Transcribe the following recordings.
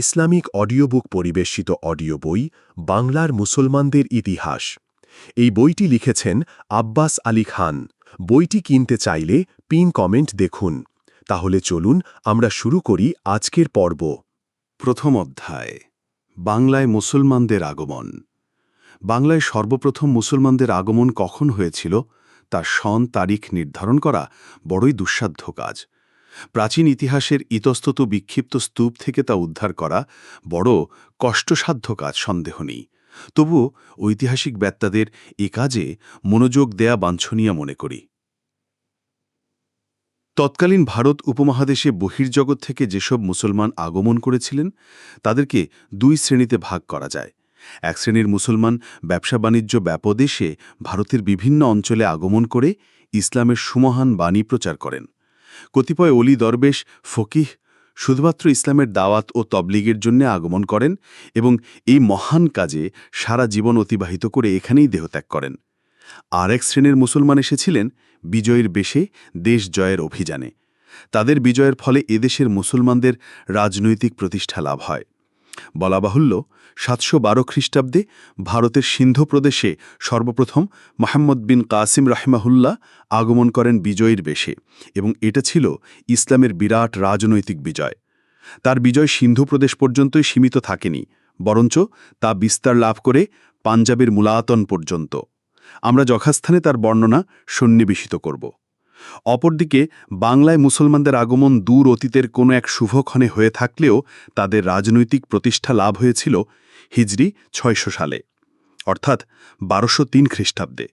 Islamic audiobook পরিবেশিত audio বই, বাংলার মুসলমানদের ইতিহাস। এই বইটি লিখেছেন আব্বাস আলী খান। বইটি কিনতে চাইলে পিন কমেন্ট দেখুন। তাহলে চলুন আমরা শুরু করি আজকের পর্ব। প্রথম অধ্যায়, বাংলায় মুসলমানদের আগমন। বাংলায় সর্বপ্রথম মুসলমানদের আগমন কখন হয়েছিল, তার সন, তারিখ নির্ধারণ করা বড়ই দুঃসাধ্য কাজ। প্রাচীন ইতিহাসের ইতস্তত বিক্ষিপ্ত স্তূপ থেকে তা উদ্ধার করা বড় কষ্টসাধ্য কাজ, সন্দেহ নেই। তবু ঐতিহাসিক ব্যত্তাদের এ কাজে মনোযোগ দেয়া বাঞ্ছনীয় মনে করি। তৎকালীন ভারত উপমহাদেশে বহির্জগৎ থেকে যেসব মুসলমান আগমন করেছিলেন, তাদেরকে দুই শ্রেণীতে ভাগ করা যায়। এক শ্রেণির মুসলমান ব্যবসা বাণিজ্য ব্যাপদেশে ভারতের বিভিন্ন অঞ্চলে আগমন করে ইসলামের সুমহান বাণী প্রচার করেন। কতিপয় অলি দরবেশ, ফকিহ শুধুমাত্র ইসলামের দাওয়াত ও তবলিগের জন্য আগমন করেন এবং এই মহান কাজে সারা জীবন অতিবাহিত করে এখানেই দেহত্যাগ করেন। আর এক শ্রেণির মুসলমান এসেছিলেন বিজয়ের বেশে দেশ জয়ের অভিযানে। তাদের বিজয়ের ফলে এদেশের মুসলমানদের রাজনৈতিক প্রতিষ্ঠা লাভ হয়। বলা বাহুল্য সাতশো বারো খ্রিস্টাব্দে ভারতের সিন্ধু প্রদেশে সর্বপ্রথম মোহাম্মদ বিন কাসিম রাহমাহুল্লাহ আগমন করেন বিজয়ীর বেশে এবং এটা ছিল ইসলামের বিরাট রাজনৈতিক বিজয়। তার বিজয় সিন্ধু প্রদেশ পর্যন্তই সীমিত থাকেনি, বরঞ্চ তা বিস্তার লাভ করে পাঞ্জাবের মূলায়তন পর্যন্ত। আমরা যথাস্থানে তার বর্ণনা সন্নিবেশিত করব। অপরদিকে, বাংলায় মুসলমানদের আগমন দূর অতীতের কোনো এক শুভক্ষণে হয়ে থাকলেও তাদের রাজনৈতিক প্রতিষ্ঠা লাভ হয়েছিল হিজরি ছয়শো সালে, অর্থাৎ বারোশো তিন খ্রিস্টাব্দে।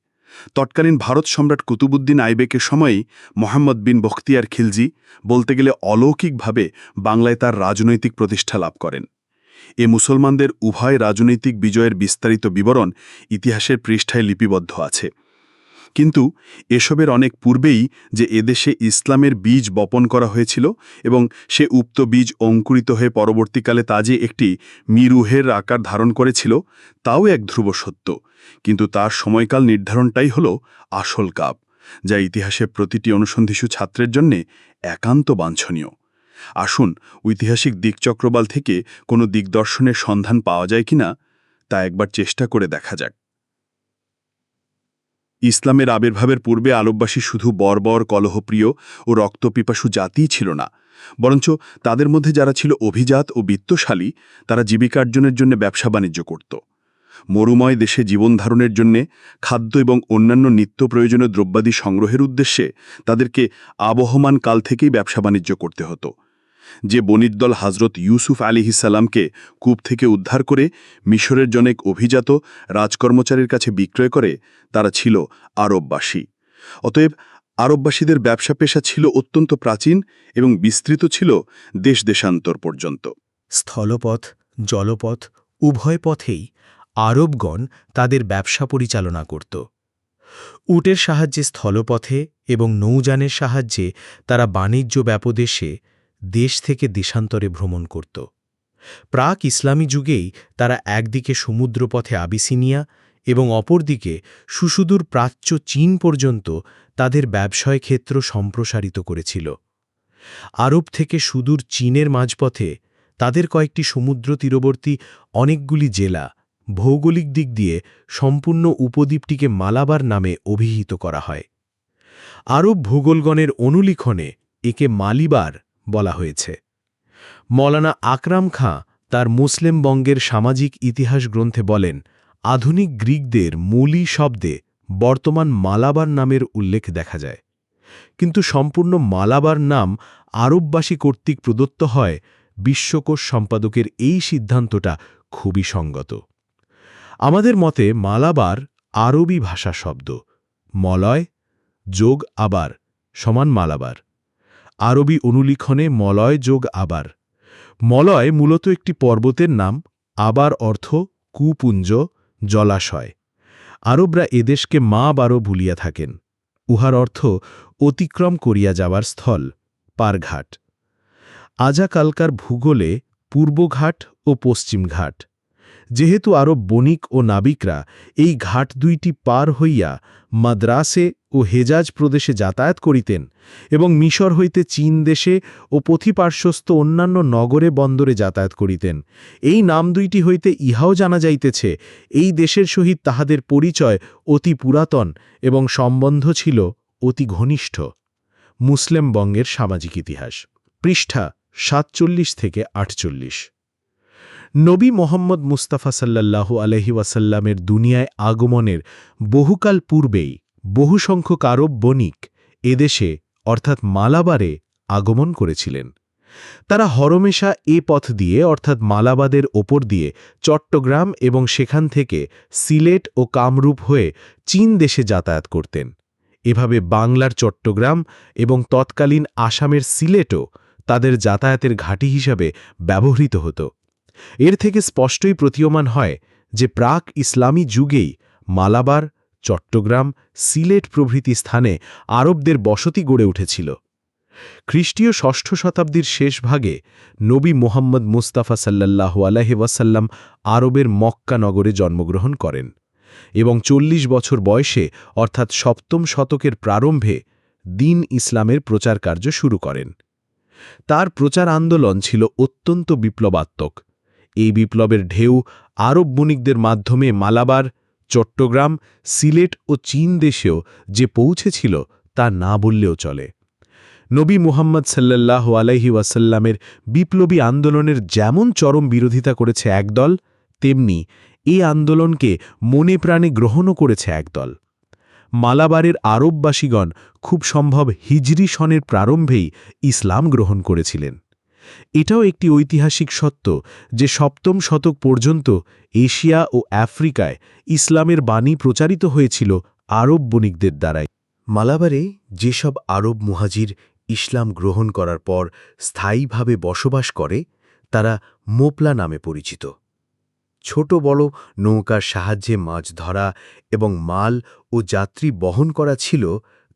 তৎকালীন ভারত সম্রাট কুতুবুদ্দিন আইবেকের সময়ই মোহাম্মদ বিন বখতিয়ার খিলজি বলতে গেলে অলৌকিকভাবে বাংলায় তার রাজনৈতিক প্রতিষ্ঠা লাভ করেন। এ মুসলমানদের উভয় রাজনৈতিক বিজয়ের বিস্তারিত বিবরণ ইতিহাসের পৃষ্ঠায় লিপিবদ্ধ আছে। কিন্তু এসবের অনেক পূর্বেই যে এদেশে ইসলামের বীজ বপন করা হয়েছিল এবং সে উক্ত বীজ অঙ্কুরিত হয়ে পরবর্তীকালে তা যে একটি মিরুহের আকার ধারণ করেছিল, তাও এক ধ্রুব সত্য। কিন্তু তার সময়কাল নির্ধারণটাই হল আসল কাপ, যা ইতিহাসের প্রতিটি অনুসন্ধিসু ছাত্রের জন্যে একান্ত বাঞ্ছনীয়। আসুন, ঐতিহাসিক দিকচক্রবাল থেকে কোনো দিকদর্শনের সন্ধান পাওয়া যায় কিনা, তা একবার চেষ্টা করে দেখা যাক। ইসলামের আবির্ভাবের পূর্বে আরববাসী শুধু বর্বর কলহপ্রিয় ও রক্তপিপাসু জাতিই ছিল না। বরঞ্চ তাদের মধ্যে যারা ছিল অভিজাত ও বিত্তশালী, তারা জীবিকার্জনের জন্য ব্যবসা বাণিজ্য করত। মরুময় দেশে জীবনধারণের জন্যে খাদ্য এবং অন্যান্য নিত্য প্রয়োজনীয় দ্রব্যাদি সংগ্রহের উদ্দেশ্যে তাদেরকে আবহমান কাল থেকেই ব্যবসা বাণিজ্য করতে হতো। যে বনিরদল হজরত ইউসুফ আলিহিসাল্লামকে কূপ থেকে উদ্ধার করে মিশরের জনেক অভিজাত রাজকর্মচারীর কাছে বিক্রয় করে, তারা ছিল আরববাসী। অতএব আরববাসীদের ব্যবসা পেশা ছিল অত্যন্ত প্রাচীন এবং বিস্তৃত ছিল দেশ দেশান্তর পর্যন্ত। স্থলপথ, জলপথ, উভয় পথেই আরবগণ তাদের ব্যবসা পরিচালনা করত। উটের সাহায্যে স্থলপথে এবং নৌযানের সাহায্যে তারা বাণিজ্য ব্যাপদেশে দেশ থেকে দেশান্তরে ভ্রমণ করত। প্রাক ইসলামী যুগেই তারা একদিকে সমুদ্রপথে আবিসিনিয়া এবং অপরদিকে সুসুদূর প্রাচ্য চীন পর্যন্ত তাদের ব্যবসায় ক্ষেত্র সম্প্রসারিত করেছিল। আরব থেকে সুদূর চীনের মাঝপথে তাদের কয়েকটি সমুদ্র তীরবর্তী অনেকগুলি জেলা ভৌগোলিক দিক দিয়ে সম্পূর্ণ উপদ্বীপটিকে মালাবার নামে অভিহিত করা হয়। আরব ভূগোলগণের অনুলিখনে একে মালিবার বলা হয়েছে। মৌলানা আকরাম খাঁ তার মুসলিম বঙ্গের সামাজিক ইতিহাস গ্রন্থে বলেন, আধুনিক গ্রিকদের মূলি শব্দে বর্তমান মালাবার নামের উল্লেখ দেখা যায়। কিন্তু সম্পূর্ণ মালাবার নাম আরববাসী কর্তৃক প্রদত্ত হয়, বিশ্বকোষ সম্পাদকের এই সিদ্ধান্তটা খুবই সঙ্গত। আমাদের মতে মালাবার আরবি ভাষা শব্দ, মলয় যোগ আবার সমান মালাবার। আরবি অনুলিখনে মলয় যোগ আবার। মলয় মূলত একটি পর্বতের নাম, আবার অর্থ কুপুঞ্জ, জলাশয়। আরবরা এদেশকে মা বারো ভুলিয়া থাকেন। উহার অর্থ অতিক্রম করিয়া যাওয়ার স্থল, পারঘাট। আজাকালকার ভূগোলে পূর্বঘাট ও পশ্চিমঘাট। যেহেতু আরব বণিক ও নাবিকরা এই ঘাট দুইটি পার হইয়া মাদ্রাসে ও হেজাজ প্রদেশে যাতায়াত করিতেন এবং মিশর হইতে চীন দেশে ও পথিপার্শ্বস্থ অন্যান্য নগরে বন্দরে যাতায়াত করিতেন। এই নাম দুইটি হইতে ইহাও জানা যাইতেছে, এই দেশের সহিত তাহাদের পরিচয় অতি পুরাতন এবং সম্বন্ধ ছিল অতি ঘনিষ্ঠ। মুসলিম বঙ্গের সামাজিক ইতিহাস। পৃষ্ঠা সাতচল্লিশ থেকে আটচল্লিশ। নবী মোহাম্মদ মুস্তাফা সাল্লাল্লাহু আলহি ওয়াসাল্লামের দুনিয়ায় আগমনের বহুকাল পূর্বেই বহু সংখ্যক আরব বণিক এদেশে, অর্থাৎ মালাবারে, আগমন করেছিলেন। তারা হরমেশা এ পথ দিয়ে, অর্থাৎ মালাবাদের ওপর দিয়ে, চট্টগ্রাম এবং সেখান থেকে সিলেট ও কামরূপ হয়ে চীন দেশে যাতায়াত করতেন। এভাবে বাংলার চট্টগ্রাম এবং তৎকালীন আসামের সিলেটও তাদের যাতায়াতের ঘাঁটি হিসাবে ব্যবহৃত হতো। এর থেকে স্পষ্টই প্রতীয়মান হয় যে প্রাক ইসলামী যুগেই মালাবার, চট্টগ্রাম, সিলেট প্রভৃতি স্থানে আরবদের বসতি গড়ে উঠেছিল। খ্রিস্টীয় ষষ্ঠ শতাব্দীর শেষ ভাগে নবী মোহাম্মদ মুস্তাফা আলাহি ওয়াসাল্লাম আরবের মক্কা নগরে জন্মগ্রহণ করেন এবং চল্লিশ বছর বয়সে অর্থাৎ সপ্তম শতকের প্রারম্ভে দিন ইসলামের প্রচার কার্য শুরু করেন। তার প্রচার আন্দোলন ছিল অত্যন্ত বিপ্লবাত্মক। এই বিপ্লবের ঢেউ আরব বণিকদের মাধ্যমে মালাবার, চট্টগ্রাম, সিলেট ও চীন দেশেও যে পৌঁছেছিল তা না বললেও চলে। নবী মুহাম্মদ সাল্লাল্লাহু আলাইহি ওয়াসাল্লামের বিপ্লবী আন্দোলনের যেমন চরম বিরোধিতা করেছে একদল, তেমনি এই আন্দোলনকে মনে প্রাণে গ্রহণও করেছে একদল। মালাবারের আরববাসীগণ খুব সম্ভব হিজরি সনের প্রারম্ভেই ইসলাম গ্রহণ করেছিলেন। এটাও একটি ঐতিহাসিক সত্য যে সপ্তম শতক পর্যন্ত এশিয়া ও আফ্রিকায় ইসলামের বাণী প্রচারিত হয়েছিল আরব বণিকদের দ্বারাই। মালাবারে যেসব আরব মুহাজির ইসলাম গ্রহণ করার পর স্থায়ীভাবে বসবাস করে, তারা মোপলা নামে পরিচিত। ছোট বড় নৌকার সাহায্যে মাছ ধরা এবং মাল ও যাত্রী বহন করা ছিল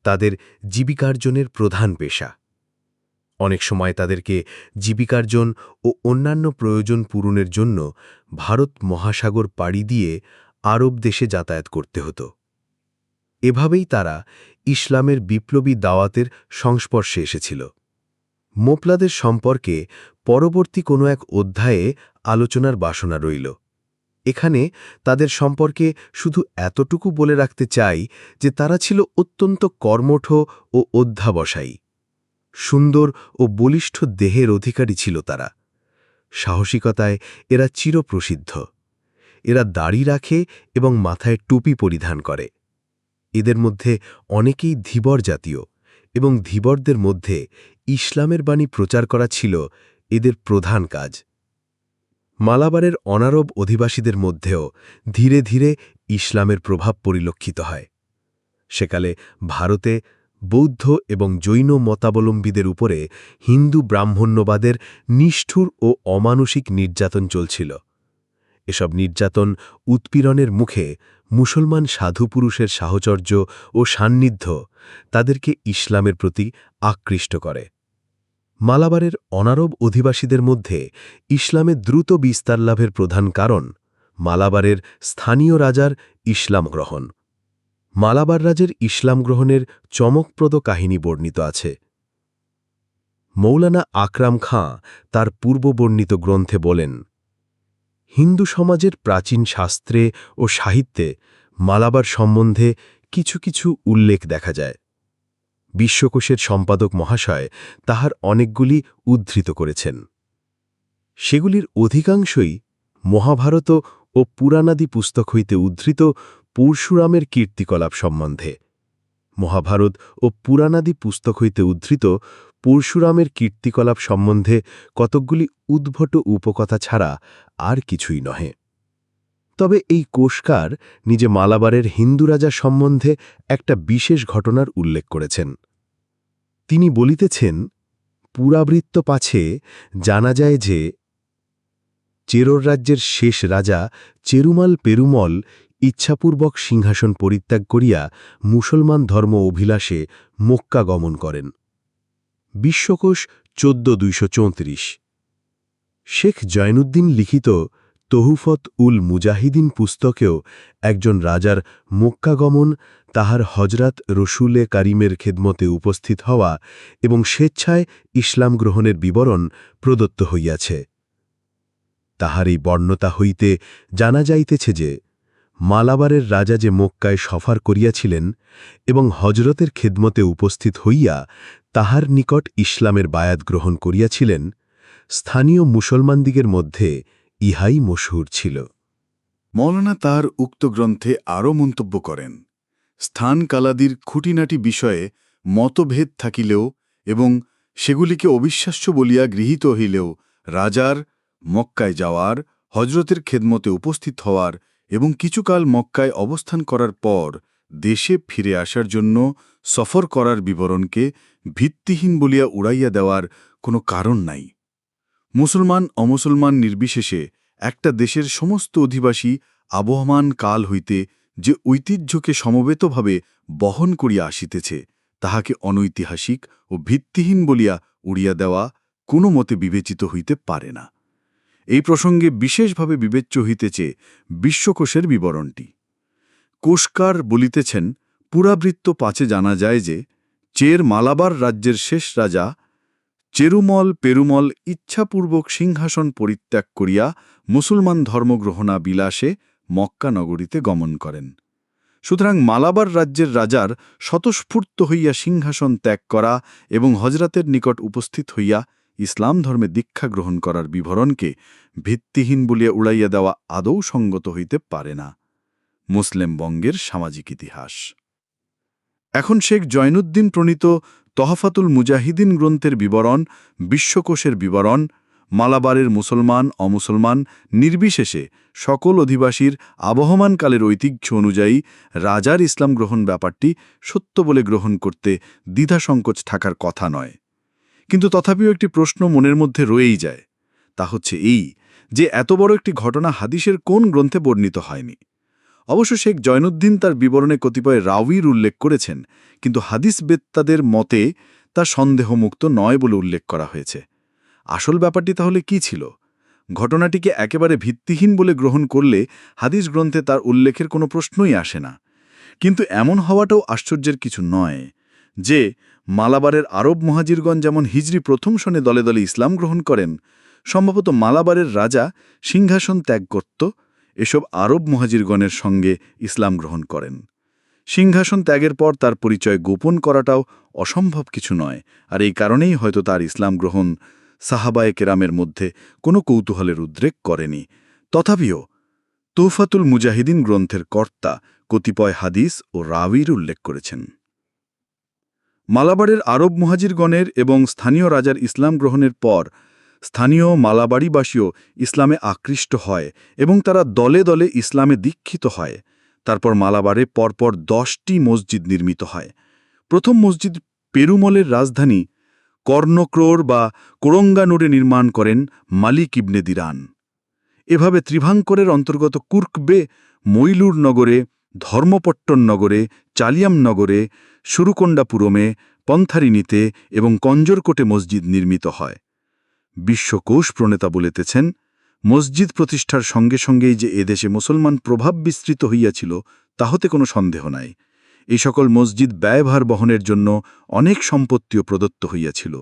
তাদের জীবিকার্জনের প্রধান পেশা। অনেক সময় তাদেরকে জীবিকার্জন ও অন্যান্য প্রয়োজন পূরণের জন্য ভারত মহাসাগর পাড়ি দিয়ে আরব দেশে যাতায়াত করতে হতো। এভাবেই তারা ইসলামের বিপ্লবী দাওয়াতের সংস্পর্শে এসেছিল। মোপলাদের সম্পর্কে পরবর্তী কোনো এক অধ্যায়ে আলোচনার বাসনা রইল। এখানে তাদের সম্পর্কে শুধু এতটুকু বলে রাখতে চাই যে তারা ছিল অত্যন্ত কর্মঠ ও অধ্যাবসায়ী। সুন্দর ও বলিষ্ঠ দেহের অধিকারী ছিল তারা। সাহসিকতায় এরা চিরপ্রসিদ্ধ। এরা দাড়ি রাখে এবং মাথায় টুপি পরিধান করে। এদের মধ্যে অনেকেই ধীবর জাতীয় এবং ধীবরদের মধ্যে ইসলামের বাণী প্রচার করা ছিল এদের প্রধান কাজ। মালাবারের অনারব অধিবাসীদের মধ্যেও ধীরে ধীরে ইসলামের প্রভাব পরিলক্ষিত হয়। সেকালে ভারতে বৌদ্ধ এবং জৈন মতাবলম্বীদের উপরে হিন্দু ব্রাহ্মণ্যবাদের নিষ্ঠুর ও অমানসিক নির্যাতন চলছিল। এসব নির্যাতন উৎপীড়নের মুখে মুসলমান সাধুপুরুষের সাহচর্য ও সান্নিধ্য তাদেরকে ইসলামের প্রতি আকৃষ্ট করে। মালাবারের অনারব অধিবাসীদের মধ্যে ইসলামের দ্রুত বিস্তার লাভের প্রধান কারণ মালাবারের স্থানীয় রাজার ইসলাম গ্রহণ। মালাবার রাজের ইসলাম গ্রহণের চমকপ্রদ কাহিনী বর্ণিত আছে। মৌলানা আকরাম খাঁ তার পূর্ববর্ণিত গ্রন্থে বলেন, হিন্দু সমাজের প্রাচীন শাস্ত্রে ও সাহিত্যে মালাবার সম্বন্ধে কিছু কিছু উল্লেখ দেখা যায়। বিশ্বকোষের সম্পাদক মহাশয় তাহার অনেকগুলি উদ্ধৃত করেছেন। সেগুলির অধিকাংশই মহাভারত ও পুরাণাদি পুস্তক হইতে উদ্ধৃত পরশুরামের কীর্তিকলাপ সম্বন্ধে। মহাভারত ও পুরাণাদি পুস্তক হইতে উদ্ধৃত পরশুরামের কীর্তিকলাপ সম্বন্ধে কতকগুলি উদ্ভট উপকথা ছাড়া আর কিছুই নহে। তবে এই কোষকার নিজে মালাবারের হিন্দু রাজা সম্বন্ধে একটা বিশেষ ঘটনার উল্লেখ করেছেন। তিনি বলিতেছেন, পুরাবৃত্ত পাছে জানা যায় যে, চেরোর রাজ্যের শেষ রাজা চেরুমাল পেরুমল ইচ্ছাপূর্বক সিংহাসন পরিত্যাগ করিয়া মুসলমান ধর্ম অভিলাষে মক্কা গমন করেন। বিশ্বকোষ চোদ্দ শেখ জয়নুদ্দিন লিখিত তহুফত উল মুজাহিদিন পুস্তকেও একজন রাজার মক্কাগমন তাহার হজরত রসুলে কারিমের খেদমতে উপস্থিত হওয়া এবং স্বেচ্ছায় ইসলাম গ্রহণের বিবরণ প্রদত্ত হইয়াছে। তাহার এই বর্ণতা হইতে জানা যাইতেছে যে মালাবারের রাজা যে মক্কায় সফার করিয়াছিলেন এবং হজরতের খেদমতে উপস্থিত হইয়া তাহার নিকট ইসলামের বায়াত গ্রহণ করিয়াছিলেন, স্থানীয় মুসলমানদিগের মধ্যে ইহাই মশহুর ছিল। মৌলানা তার উক্ত গ্রন্থে আরও মন্তব্য করেন, স্থান কালাদির খুঁটিনাটি বিষয়ে মতভেদ থাকিলেও এবং সেগুলিকে অবিশ্বাস্য বলিয়া গৃহীত হইলেও রাজার মক্কায় যাওয়ার হজরতের খেদমতে উপস্থিত হওয়ার এবং কিছুকাল মক্কায় অবস্থান করার পর দেশে ফিরে আসার জন্য সফর করার বিবরণকে ভিত্তিহীন বলিয়া উড়াইয়া দেওয়ার কোনো কারণ নাই। মুসলমান, অমুসলমান নির্বিশেষে একটা দেশের সমস্ত অধিবাসী আবহমান কাল হইতে যে ঐতিহ্যকে সমবেতভাবে বহন করিয়া আসিতেছে, তাহাকে অনৈতিহাসিক ও ভিত্তিহীন বলিয়া উড়িয়া দেওয়া কোনো মতে বিবেচিত হইতে পারে না। এই প্রসঙ্গে বিশেষভাবে বিবেচ্য হইতেছে বিশ্বকোষের বিবরণটি। কোষকার বলিতেছেন, পুরাবৃত্ত পাঁচে জানা যায় যে, চের মালাবার রাজ্যের শেষ রাজা চেরুমল পেরুমল ইচ্ছাপূর্বক সিংহাসন পরিত্যাগ করিয়া মুসলমান ধর্মগ্রহণা বিলাসে মক্কা নগরীতে গমন করেন। সুতরাং মালাবার রাজ্যের রাজার স্বতঃস্ফূর্ত হইয়া সিংহাসন ত্যাগ করা এবং হজরতের নিকট উপস্থিত হইয়া ইসলাম ধর্মে দীক্ষা গ্রহণ করার বিবরণকে ভিত্তিহীন বলিয়া উড়াইয়া দেওয়া আদৌ সঙ্গত হইতে পারে না। মুসলিম বঙ্গের সামাজিক ইতিহাস। এখন শেখ জয়নুদ্দিন প্রণীত তহফাতুল মুজাহিদিন গ্রন্থের বিবরণ, বিশ্বকোষের বিবরণ, মালাবারের মুসলমান, অমুসলমান, নির্বিশেষে সকল অধিবাসীর আবহমানকালের ঐতিহ্য অনুযায়ী রাজার ইসলাম গ্রহণ ব্যাপারটি সত্য বলে গ্রহণ করতে দ্বিধাসংকোচ থাকার কথা নয়। কিন্তু তথাপিও একটি প্রশ্ন মনের মধ্যে রয়েই যায়। তা হচ্ছে এই যে, এত বড় একটি ঘটনা হাদিসের কোন গ্রন্থে বর্ণিত হয়নি। অবশ্য শেখ জয়নুদ্দিন তার বিবরণে কতিপয় রাউির উল্লেখ করেছেন, কিন্তু হাদিস বেত্তাদের মতে তা সন্দেহমুক্ত নয় বলে উল্লেখ করা হয়েছে। আসল ব্যাপারটি তাহলে কি ছিল? ঘটনাটিকে একেবারে ভিত্তিহীন বলে গ্রহণ করলে হাদিস গ্রন্থে তার উল্লেখের কোনো প্রশ্নই আসে না। কিন্তু এমন হওয়াটাও আশ্চর্যের কিছু নয় যে মালাবারের আরব মহাজিরগণ যেমন হিজরি প্রথম সনে দলে দলে ইসলাম গ্রহণ করেন, সম্ভবত মালাবারের রাজা সিংহাসন ত্যাগ করত, এসব আরব মহাজিরগণের সঙ্গে ইসলাম গ্রহণ করেন। সিংহাসন ত্যাগের পর তার পরিচয় গোপন করাটাও অসম্ভব কিছু নয়, আর এই কারণেই হয়তো তার ইসলাম গ্রহণ সাহাবায়ে কেরামের মধ্যে কোনো কৌতূহলের উদ্রেক করেনি। তথাপিও তোফাতুল মুজাহিদিন গ্রন্থের কর্তা কতিপয় হাদিস ও রাবির উল্লেখ করেছেন। মালাবারের আরব মহাজিরগণের এবং স্থানীয় রাজার ইসলাম গ্রহণের পর, স্থানীয় মালাবাড়িবাসীও ইসলামে আকৃষ্ট হয় এবং তারা দলে দলে ইসলামে দীক্ষিত হয়। তারপর মালাবারে পরপর দশটি মসজিদ নির্মিত হয়। প্রথম মসজিদ পেরুমলের রাজধানী কর্ণক্রোর বা কোরঙ্গানুরে নির্মাণ করেন মালিক ইবনে দিরান। এভাবে ত্রিভাঙ্করের অন্তর্গত কুর্কবে মইলুর নগরে ধর্মপট্টন নগরে চালিয়াম নগরে সুরুকোণ্ডাপুরমে পন্থারিণীতে এবং কঞ্জরকোটে মসজিদ নির্মিত হয়। বিশ্বকোষ প্রণেতা বলিতেছেন, মসজিদ প্রতিষ্ঠার সঙ্গে সঙ্গেই যে এদেশে মুসলমান প্রভাব বিস্তৃত হইয়াছিল, তাহতে কোনো সন্দেহ নাই। এই সকল মসজিদ ব্যয়ভার বহনের জন্য অনেক সম্পত্তিও প্রদত্ত হইয়াছিল।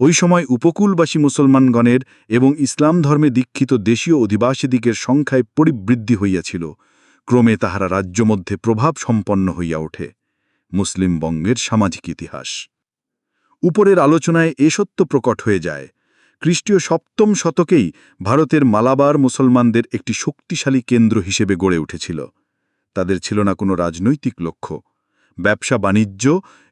ওই সময় উপকূলবাসী মুসলমানগণের এবং ইসলাম ধর্মে দীক্ষিত দেশীয় অধিবাসীদিগের সংখ্যায় পরিবৃদ্ধি হইয়াছিল। ক্রমে তাহারা রাজ্য মধ্যে প্রভাব সম্পন্ন হইয়া ওঠে, মুসলিম বঙ্গের সামাজিক ইতিহাস। উপরের আলোচনায় এ সত্য প্রকট হয়ে যায়, খ্রিস্টীয় সপ্তম শতকেই ভারতের মালাবার মুসলমানদের একটি শক্তিশালী কেন্দ্র হিসেবে গড়ে উঠেছিল। তাদের ছিল না কোনো রাজনৈতিক লক্ষ্য, ব্যবসা বাণিজ্য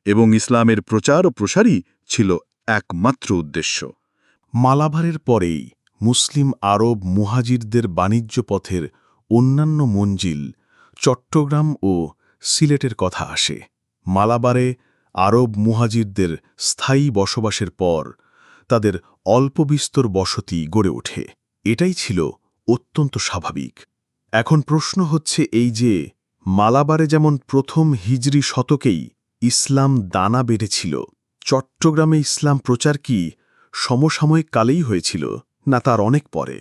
এবং ইসলামের প্রচার ও প্রসারই ছিল একমাত্র উদ্দেশ্য। মালাবারের পরেই মুসলিম আরব মুহাজিরদের বাণিজ্য পথের অন্যান্য মঞ্জিল, চট্টগ্রাম ও সিলেটের কথা আসে। মালাবারে আরব মুহাজিরদের স্থায়ী বসবাসের পর তাদের অল্পবিস্তর বসতি গড়ে ওঠে। এটাই ছিল অত্যন্ত স্বাভাবিক। এখন প্রশ্ন হচ্ছে এই যে, মালাবারে যেমন প্রথম হিজরি শতকেই ইসলাম দানা বেড়েছিল চট্টগ্রামে ইসলাম প্রচার কি সমসাময়িক কালেই হয়েছিল, না তার অনেক পরে?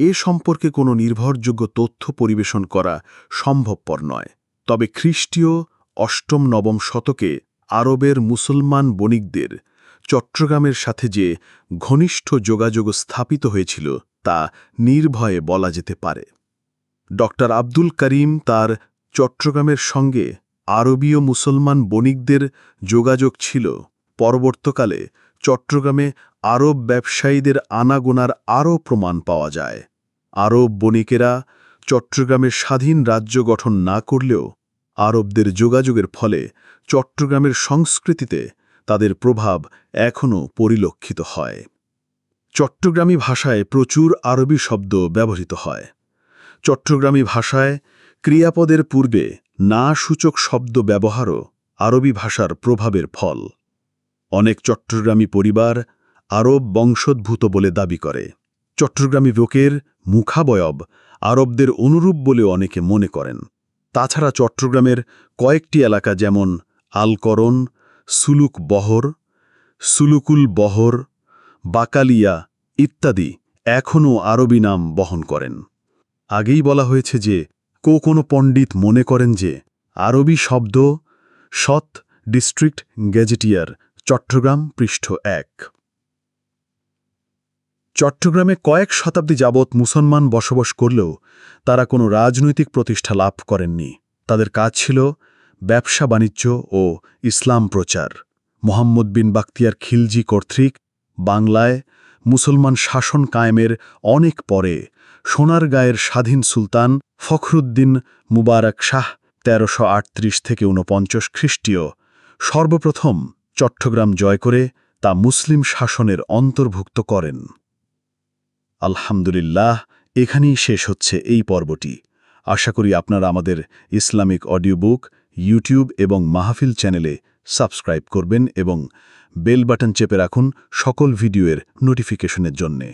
এ সম্পর্কে কোনো নির্ভরযোগ্য তথ্য পরিবেশন করা সম্ভবপর নয়। তবে খ্রিস্টীয় অষ্টম নবম শতকে আরবের মুসলমান বণিকদের চট্টগ্রামের সাথে যে ঘনিষ্ঠ যোগাযোগ স্থাপিত হয়েছিল, তা নির্ভয়ে বলা যেতে পারে। ড. আব্দুল করিম তার চট্টগ্রামের সঙ্গে আরবীয় মুসলমান বণিকদের যোগাযোগ ছিল। পরবর্তীকালে চট্টগ্রামে আরব ব্যবসায়ীদের আনাগোনার আরও প্রমাণ পাওয়া যায়। আরব বণিকেরা চট্টগ্রামের স্বাধীন রাজ্য গঠন না করলেও আরবদের যোগাযোগের ফলে চট্টগ্রামের সংস্কৃতিতে তাদের প্রভাব এখনও পরিলক্ষিত হয়। চট্টগ্রামী ভাষায় প্রচুর আরবি শব্দ ব্যবহৃত হয়। চট্টগ্রামী ভাষায় ক্রিয়াপদের পূর্বে না সূচক শব্দ ব্যবহারও আরবি ভাষার প্রভাবের ফল। অনেক চট্টগ্রামী পরিবার আরব বংশোদ্ভূত বলে দাবি করে। চট্টগ্রামী লোকের মুখাবয়ব আরবদের অনুরূপ বলে অনেকে মনে করেন। তাছাড়া চট্টগ্রামের কয়েকটি এলাকা যেমন আলকরণ সুলুক বহর সুলুকুল বহর বাকালিয়া ইত্যাদি এখনও আরবি নাম বহন করেন। আগেই বলা হয়েছে যে কো কোনো পণ্ডিত মনে করেন যে, আরবি শব্দ সৎ ডিস্ট্রিক্ট গ্যাজেটিয়ার চট্টগ্রাম পৃষ্ঠ এক। চট্টগ্রামে কয়েক শতাব্দী যাবৎ মুসলমান বসবাস করলেও তারা কোনো রাজনৈতিক প্রতিষ্ঠা লাভ করেননি। তাদের কাজ ছিল ব্যবসা বাণিজ্য ও ইসলাম প্রচার। মোহাম্মদ বিন বাক্তিয়ার খিলজি কর্তৃক বাংলায় মুসলমান শাসন কায়েমের অনেক পরে সোনারগাঁয়ের স্বাধীন সুলতান ফখরুদ্দিন মুবারক শাহ তেরোশো থেকে ঊনপঞ্চাশ খ্রিস্টীয় সর্বপ্রথম চট্টগ্রাম জয় করে তা মুসলিম শাসনের অন্তর্ভুক্ত করেন। আলহামদুলিল্লাহ, এখানেই শেষ হচ্ছে এই পর্বটি। আশা করি আপনারা আমাদের ইসলামিক অডিও বুক ইউটিউব এবং মাহফিল চ্যানেলে সাবস্ক্রাইব করবেন এবং বেল বাটন চেপে রাখুন সকল ভিডিওর নোটিফিকেশনের জন্যে।